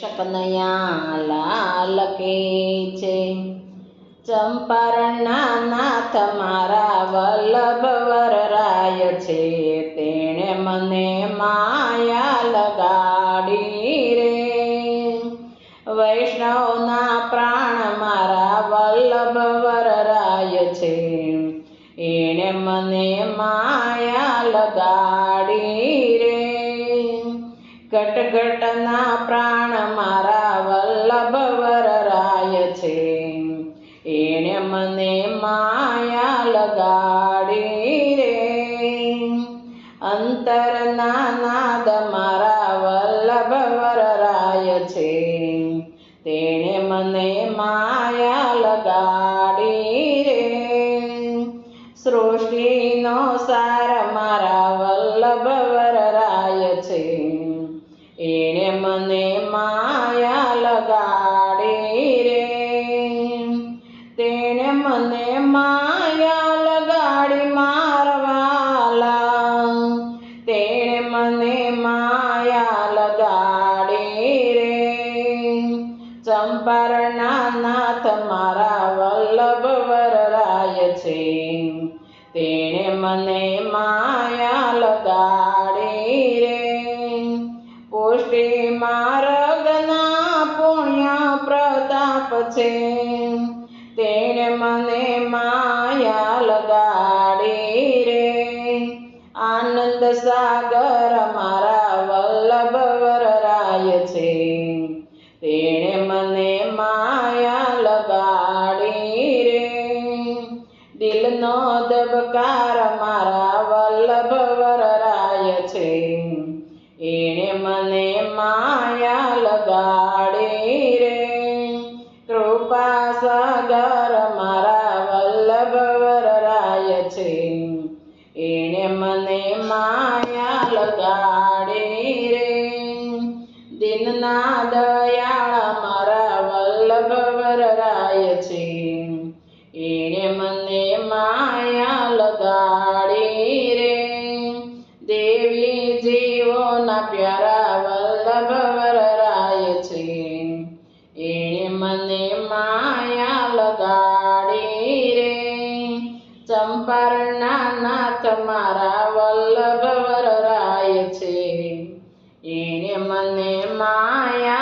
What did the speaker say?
શકનૈયા કે છે. ચંપારણના નાથ મારા વલ્લભ વરરાય છે. તેણે મને માયા લગાડી રે. વૈષ્ણવના પ્રાણ મારા વલ્લભ વરરાય છે. એણે મને માયા લગાડી ઘટઘટના પ્રાણ મારા વલ્લભ વરરાય છે. એણે મને માયા લગાડી રે. અંતરના નાદ મારા વલ્લભ વરરાય છે. તેણે મને માયા લગાડી રે. સૃષ્ટિનો સાર મારા વલ્લભ વરરાય છે. એણે મને માયા લગાડી રે. તેણે મને માયા લગાડી મારવાલા. તેણે મને માયા લગાડી રે. ચંપારણના નાથ મારા વલ્લભ વરરાય છે. તેણે મને માયા માર્ગના પુણ્ય પ્રતાપ છે. તેણે મને માયા લગાડી રે. આનંદ સાગર મારા વલ્લભ વરરાય છે. તેણે મને માયા લગાડી રે. દિલનો દબકાર મારા વલ્લભ સાગર મારા વલ્લભ વરરાય છે. એણે મને માયા લગાડી રે. દિનના દયાળ મારા વલ્લભ વરરાય છે. એણે મને માયા લગાડી રે. દેવી જીવોના પ્યારા વલ્લભ વરરાય છે. એણે મને માયા કરણા નાથ મારા વલ્લભ વરરાય છે. એણે મને માયા